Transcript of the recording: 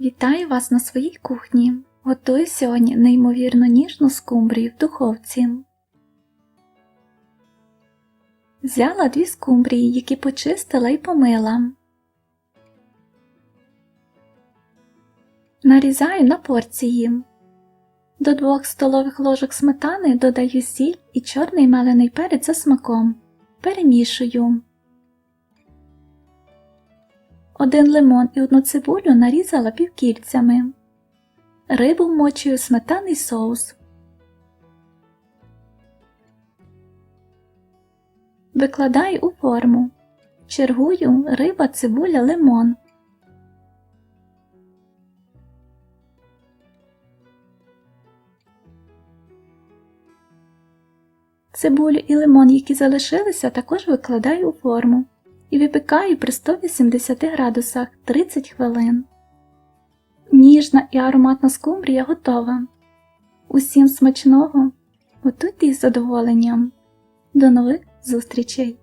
Вітаю вас на своїй кухні. Готую сьогодні неймовірно ніжну скумбрію в духовці. Взяла дві скумбрії, які почистила і помила. Нарізаю на порції. До 2 столових ложок сметани додаю сіль і чорний мелений перець за смаком. Перемішую. Один лимон і одну цибулю нарізала півкільцями. Рибу вмочую в сметаний соус. Викладаю у форму. Чергую риба, цибуля, лимон. Цибулю і лимон, які залишилися, також викладаю у форму і випікаю при 180 градусах 30 хвилин. Ніжна і ароматна скумбрія готова. Усім смачного! Готуйте із задоволенням. До нових зустрічей!